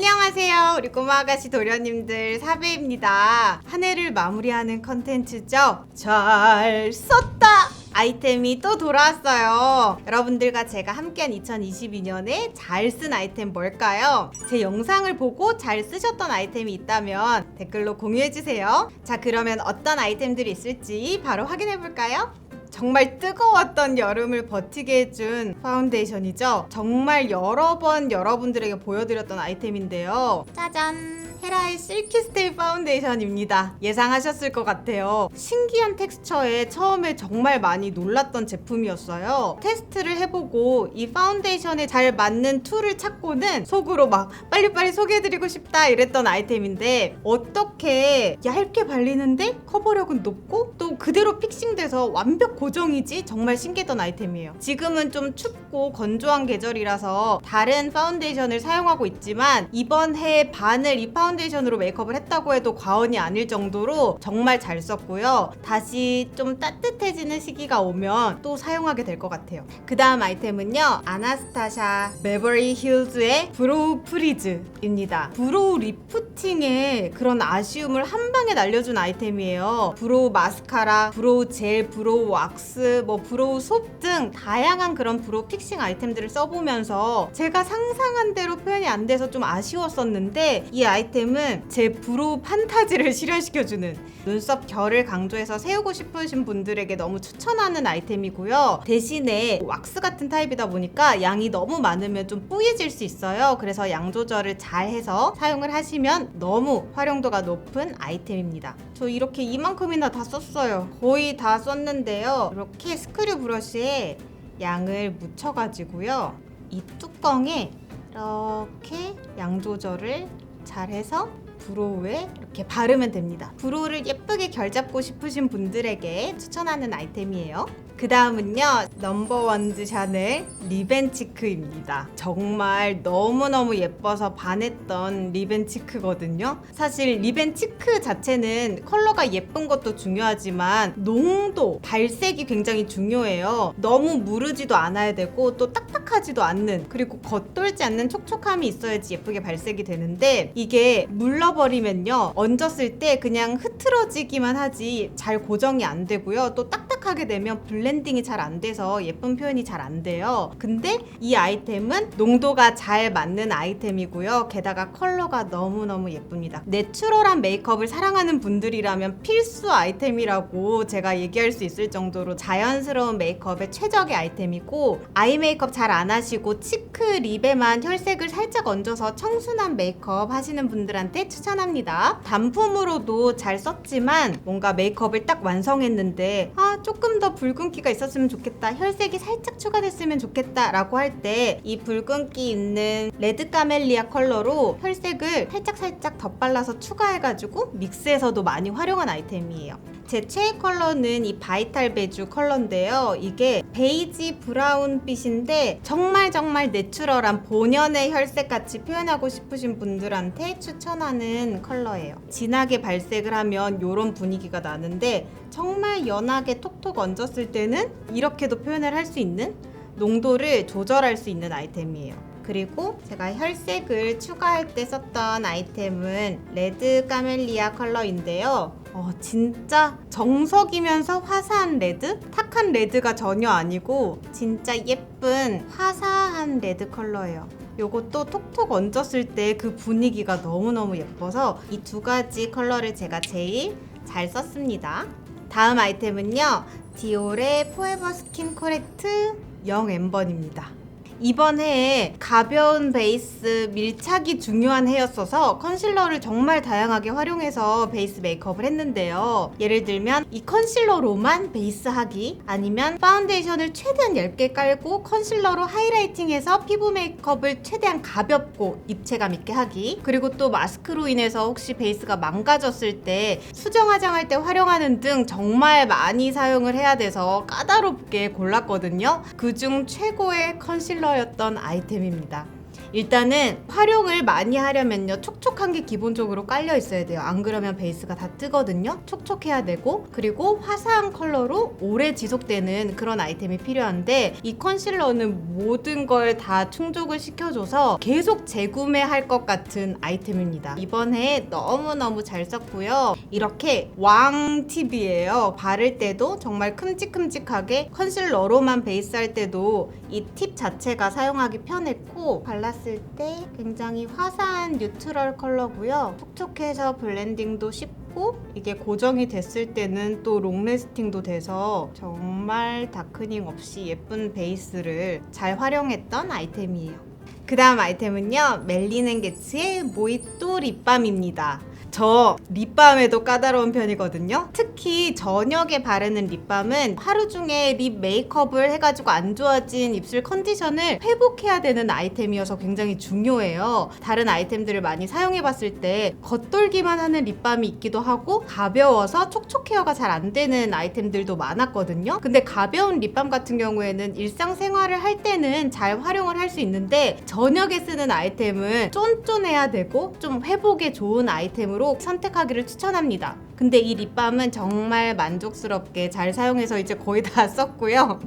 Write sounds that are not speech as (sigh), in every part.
안녕하세요. 우리 꼬마 아가씨 도련님들 사배입니다. 한 해를 마무리하는 컨텐츠죠. 잘 썼다. 아이템이 또 돌아왔어요. 여러분들과 제가 함께한 2022년에 잘 쓴 아이템 뭘까요? 제 영상을 보고 잘 쓰셨던 아이템이 있다면 댓글로 공유해주세요. 자, 그러면 어떤 아이템들이 있을지 바로 확인해 볼까요? 정말 뜨거웠던 여름을 버티게 해준 파운데이션이죠. 정말 여러 번 여러분들에게 보여드렸던 아이템인데요. 짜잔! 헤라의 실키 스테이 파운데이션입니다. 예상하셨을 것 같아요. 신기한 텍스처에 처음에 정말 많이 놀랐던 제품이었어요. 테스트를 해보고 이 파운데이션에 잘 맞는 툴을 찾고는 속으로 막 빨리빨리 소개해드리고 싶다 이랬던 아이템인데 어떻게 얇게 발리는데 커버력은 높고 또 그대로 픽싱돼서 완벽 고정이지 정말 신기했던 아이템이에요. 지금은 좀 춥고 건조한 계절이라서 다른 파운데이션을 사용하고 있지만 이번 해 반을 이 파운데이션 으로 메이크업을 했다고 해도 과언이 아닐 정도로 정말 잘 썼고요. 다시 좀 따뜻해지는 시기가 오면 또 사용하게 될 것 같아요. 그 다음 아이템은요. 아나스타샤 베버리 힐즈의 브로우 프리즈입니다. 브로우 리프팅에 그런 아쉬움을 한 방에 날려준 아이템이에요. 브로우 마스카라, 브로우 젤, 브로우 왁스, 뭐 브로우 솝 등 다양한 그런 브로우 픽싱 아이템들을 써보면서 제가 상상한 대로 표현이 안 돼서 좀 아쉬웠었는데 이 아이템 은 제 브로우 판타지를 (laughs) 실현시켜주는 눈썹 결을 강조해서 세우고 싶으신 분들에게 너무 추천하는 아이템이고요. 대신에 왁스 같은 타입이다 보니까 양이 너무 많으면 좀 뿌얘질 수 있어요. 그래서 양 조절을 잘 해서 사용을 하시면 너무 활용도가 높은 아이템입니다. 저 이렇게 이만큼이나 다 썼어요. 거의 다 썼는데요. 이렇게 스크류 브러쉬에 양을 묻혀가지고요. 이 뚜껑에 이렇게 양 조절을 잘 해서 브로우에 이렇게 바르면 됩니다. 브로우를 예쁘게 결 잡고 싶으신 분들에게 추천하는 아이템이에요. 그 다음은요 넘버원즈 샤넬 리벤치크입니다. 정말 너무너무 예뻐서 반했던 리벤치크거든요. 사실 리벤치크 자체는 컬러가 예쁜 것도 중요하지만 농도 발색이 굉장히 중요해요. 너무 무르지도 않아야 되고 또 딱딱하지도 않는 그리고 겉돌지 않는 촉촉함이 있어야지 예쁘게 발색이 되는데 이게 물러버리면요 얹었을 때 그냥 흐트러지기만 하지 잘 고정이 안 되고요. 또 딱딱 하게 되면 블렌딩이 잘 안 돼서 예쁜 표현이 잘 안 돼요. 근데 이 아이템은 농도가 잘 맞는 아이템이고요. 게다가 컬러가 너무너무 예쁩니다. 내추럴한 메이크업을 사랑하는 분들이라면 필수 아이템이라고 제가 얘기할 수 있을 정도로 자연스러운 메이크업의 최적의 아이템이고 아이 메이크업 잘 안 하시고 치크 립에만 혈색을 살짝 얹어서 청순한 메이크업 하시는 분들한테 추천합니다. 단품으로도 잘 썼지만 뭔가 메이크업을 딱 완성했는데 아 조금 더 붉은기가 있었으면 좋겠다 혈색이 살짝 추가됐으면 좋겠다 라고 할 때 이 붉은기 있는 레드 까멜리아 컬러로 혈색을 살짝살짝 덧발라서 추가해가지고 믹스해서도 많이 활용한 아이템이에요 제 최애 컬러는 이 바이탈 베주 컬러인데요. 이게 베이지 브라운 빛인데 정말 정말 내추럴한 본연의 혈색 같이 표현하고 싶으신 분들한테 추천하는 컬러예요. 진하게 발색을 하면 이런 분위기가 나는데 정말 연하게 톡톡 얹었을 때는 이렇게도 표현을 할 수 있는 농도를 조절할 수 있는 아이템이에요. 그리고 제가 혈색을 추가할 때 썼던 아이템은 레드 까멜리아 컬러인데요. 어, 진짜 정석이면서 화사한 레드? 탁한 레드가 전혀 아니고 진짜 예쁜 화사한 레드 컬러예요. 요것도 톡톡 얹었을 때 그 분위기가 너무너무 예뻐서 이 두 가지 컬러를 제가 제일 잘 썼습니다. 다음 아이템은요. 디올의 포에버 스킨 코렉트 0엠번입니다. 이번 해에 가벼운 베이스 밀착이 중요한 해였어서 컨실러를 정말 다양하게 활용해서 베이스 메이크업을 했는데요. 예를 들면 이 컨실러로만 베이스 하기 아니면 파운데이션을 최대한 얇게 깔고 컨실러로 하이라이팅해서 피부 메이크업을 최대한 가볍고 입체감 있게 하기 그리고 또 마스크로 인해서 혹시 베이스가 망가졌을 때 수정 화장할 때 활용하는 등 정말 많이 사용을 해야 돼서 까다롭게 골랐거든요. 그중 최고의 컨실러 였던 아이템입니다. 일단은 활용을 많이 하려면요 촉촉한 게 기본적으로 깔려 있어야 돼요. 안 그러면 베이스가 다 뜨거든요. 촉촉해야 되고 그리고 화사한 컬러로 오래 지속되는 그런 아이템이 필요한데 이 컨실러는 모든 걸 다 충족을 시켜줘서 계속 재구매할 것 같은 아이템입니다. 이번에 너무너무 잘 썼고요. 이렇게 왕 팁이에요. 바를 때도 정말 큼직큼직하게 컨실러로만 베이스 할 때도 이 팁 자체가 사용하기 편했고 발랐을 때 굉장히 화사한 뉴트럴 컬러고요. 촉촉해서 블렌딩도 쉽고 이게 고정이 됐을 때는 또 롱래스팅도 돼서 정말 다크닝 없이 예쁜 베이스를 잘 활용했던 아이템이에요. 그 다음 아이템은요 멜리넨게츠의 모히또 립밤입니다 저 립밤에도 까다로운 편이거든요. 특히 저녁에 바르는 립밤은 하루 중에 립 메이크업을 해가지고 안 좋아진 입술 컨디션을 회복해야 되는 아이템이어서 굉장히 중요해요. 다른 아이템들을 많이 사용해봤을 때 겉돌기만 하는 립밤이 있기도 하고 가벼워서 촉촉 헤어가 잘 안 되는 아이템들도 많았거든요. 근데 가벼운 립밤 같은 경우에는 일상생활을 할 때는 잘 활용을 할 수 있는데 저녁에 쓰는 아이템은 쫀쫀해야 되고 좀 회복에 좋은 아이템 으로 선택하기를 추천합니다. 근데 이 립밤은 정말 만족스럽게 잘 사용해서 이제 거의 다 (laughs) 썼고요.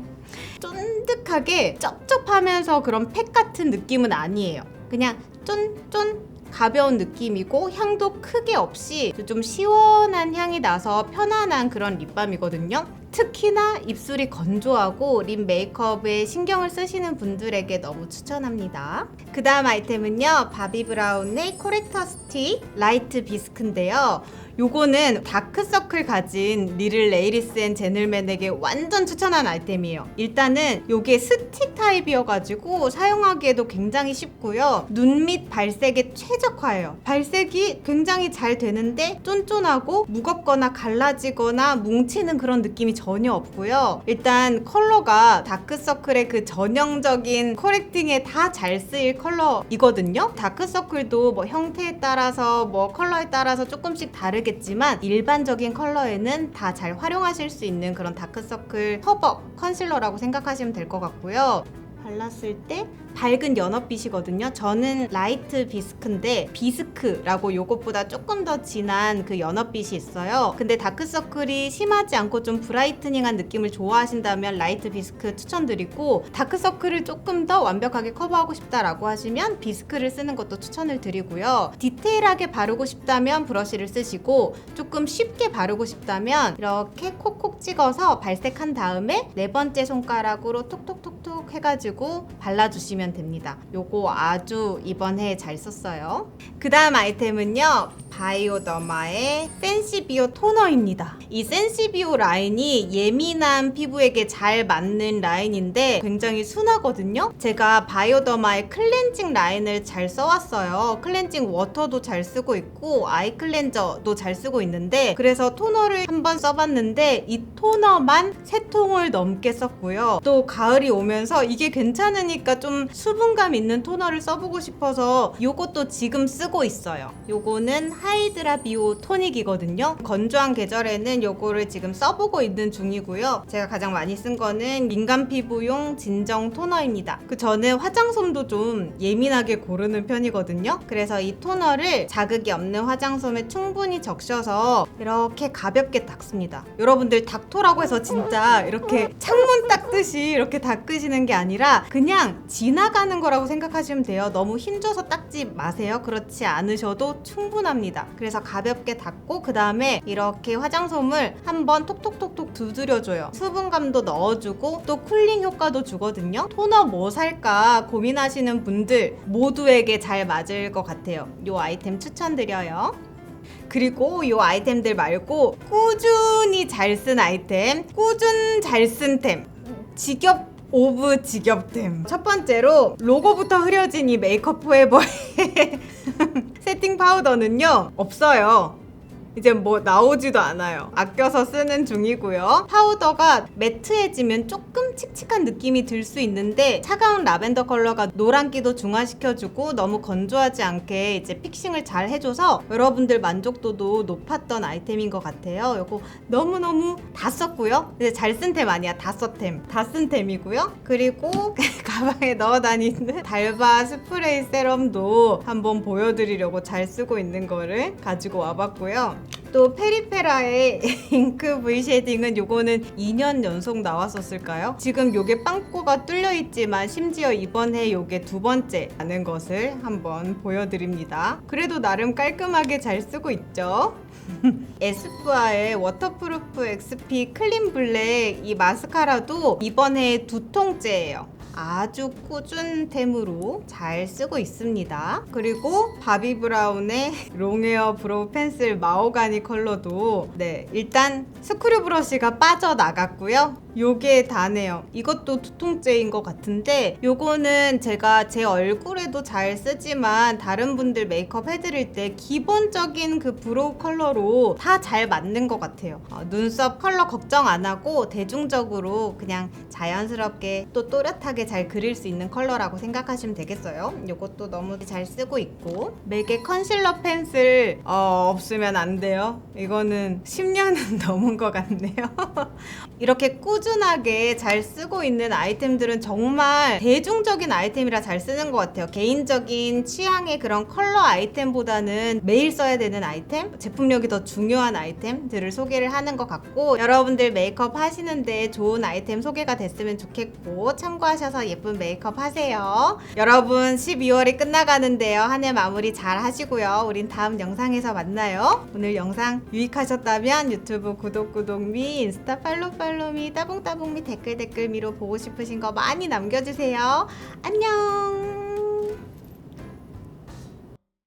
쫀득하게 쩝쩝하면서 그런 팩 같은 느낌은 아니에요. 그냥 쫀쫀 가벼운 느낌이고 향도 크게 없이 좀 시원한 향이 나서 편안한 그런 립밤이거든요. 특히나 입술이 건조하고 립 메이크업에 신경을 쓰시는 분들에게 너무 추천합니다. 그 다음 아이템은요. 바비 브라운의 코렉터 스틱 라이트 비스크인데요. 요거는 다크서클 가진 리를 레이리스 앤 제널맨에게 완전 추천한 아이템이에요. 일단은 요게 스틱 타입이어가지고 사용하기에도 굉장히 쉽고요. 눈 밑 발색에 최적화예요. 발색이 굉장히 잘 되는데 쫀쫀하고 무겁거나 갈라지거나 뭉치는 그런 느낌이 전혀 없고요. 일단 컬러가 다크서클의 그 전형적인 코렉팅에 다 잘 쓰일 컬러이거든요. 다크서클도 뭐 형태에 따라서 뭐 컬러에 따라서 조금씩 다르 겠지만 일반적인 컬러에는 다 잘 활용하실 수 있는 그런 다크서클 커버 컨실러라고 생각하시면 될 것 같고요. 발랐을 때 밝은 연어빛이거든요. 저는 라이트 비스크인데 비스크라고 요것보다 조금 더 진한 그 연어빛이 있어요. 근데 다크서클이 심하지 않고 좀 브라이트닝한 느낌을 좋아하신다면 라이트 비스크 추천드리고 다크서클을 조금 더 완벽하게 커버하고 싶다라고 하시면 비스크를 쓰는 것도 추천을 드리고요. 디테일하게 바르고 싶다면 브러쉬를 쓰시고 조금 쉽게 바르고 싶다면 이렇게 콕콕 찍어서 발색한 다음에 네 번째 손가락으로 톡톡톡 톡 해가지고 발라주시면 됩니다. 요거 아주 이번 해에 잘 썼어요. 그 다음 아이템은요. 바이오더마의 센시비오 토너입니다. 이 센시비오 라인이 예민한 피부에게 잘 맞는 라인인데 굉장히 순하거든요. 제가 바이오더마의 클렌징 라인을 잘 써왔어요. 클렌징 워터도 잘 쓰고 있고 아이 클렌저도 잘 쓰고 있는데 그래서 토너를 한번 써봤는데 이 토너만 세 통을 넘게 썼고요. 또 가을이 오면서 이게 괜찮으니까 좀 수분감 있는 토너를 써보고 싶어서 요것도 지금 쓰고 있어요. 요거는 하이드라 비오 토닉이거든요. 건조한 계절에는 요거를 지금 써보고 있는 중이고요. 제가 가장 많이 쓴 거는 민감 피부용 진정 토너입니다. 그 저는 화장솜도 좀 예민하게 고르는 편이거든요. 그래서 이 토너를 자극이 없는 화장솜에 충분히 적셔서 이렇게 가볍게 닦습니다. 여러분들 닥토라고 해서 진짜 이렇게 창문 닦듯이 이렇게 닦으시는 게 아니라 그냥 지나가는 거라고 생각하시면 돼요. 너무 힘줘서 닦지 마세요. 그렇지 않으셔도 충분합니다. 그래서 가볍게 닦고 그 다음에 이렇게 화장솜을 한번 톡톡톡톡 두드려줘요. 수분감도 넣어주고 또 쿨링 효과도 주거든요. 토너 뭐 살까 고민하시는 분들 모두에게 잘 맞을 것 같아요. 이 아이템 추천드려요. 그리고 이 아이템들 말고 꾸준히 잘 쓴 아이템, 꾸준 잘 쓴 템, 직업 오브 직업템. 첫 번째로 로고부터 흐려진 이 메이크업 포에버의 (laughs) 세팅 파우더는요 없어요. 이제 뭐 나오지도 않아요. 아껴서 쓰는 중이고요. 파우더가 매트해지면 조금 칙칙한 느낌이 들 수 있는데 차가운 라벤더 컬러가 노란기도 중화시켜주고 너무 건조하지 않게 이제 픽싱을 잘 해줘서 여러분들 만족도도 높았던 아이템인 것 같아요. 이거 너무너무 다 썼고요. 이제 잘 쓴 템 아니야. 다 썼템. 다 쓴 템이고요. 그리고 (laughs) 가방에 넣어 다니는 달바 스프레이 세럼도 한번 보여드리려고 잘 쓰고 있는 거를 가지고 와봤고요. 또 페리페라의 (laughs) 잉크 V 쉐딩은 요거는 2년 연속 나왔었을까요? 지금 요게 빵꾸가 뚫려 있지만 심지어 이번에 요게 두 번째 라는 것을 한번 보여드립니다. 그래도 나름 깔끔하게 잘 쓰고 있죠. (laughs) 에스쁘아의 워터프루프 XP 클린 블랙 이 마스카라도 이번에 두 통째예요. 아주 꾸준템으로 잘 쓰고 있습니다. 그리고 바비 브라운의 롱웨어 브로우 펜슬 마오가니 컬러도 네 일단 스크류 브러쉬가 빠져나갔고요. 요게 다네요. 이것도 두 통째인 것 같은데 요거는 제가 제 얼굴에도 잘 쓰지만 다른 분들 메이크업 해드릴 때 기본적인 그 브로우 컬러로 다 잘 맞는 것 같아요. 어, 눈썹 컬러 걱정 안 하고 대중적으로 그냥 자연스럽게 또 또렷하게 잘 그릴 수 있는 컬러라고 생각하시면 되겠어요. 요것도 너무 잘 쓰고 있고 맥의 컨실러 펜슬 어, 없으면 안 돼요. 이거는 10년은 (laughs) 넘은 것 같네요. (laughs) 이렇게 꾸 준하게 잘 쓰고 있는 아이템들은 정말 대중적인 아이템이라 잘 쓰는 것 같아요. 개인적인 취향의 그런 컬러 아이템보다는 매일 써야 되는 아이템, 제품력이 더 중요한 아이템들을 소개를 하는 것 같고 여러분들 메이크업 하시는데 좋은 아이템 소개가 됐으면 좋겠고 참고하셔서 예쁜 메이크업 하세요. 여러분 12월이 끝나가는데요. 한 해 마무리 잘 하시고요. 우린 다음 영상에서 만나요. 오늘 영상 유익하셨다면 유튜브 구독 구독 미 인스타 팔로 팔로 미 따봉 따봉 미 댓글 댓글 미로 보고 싶으신 거 많이 남겨주세요. 안녕.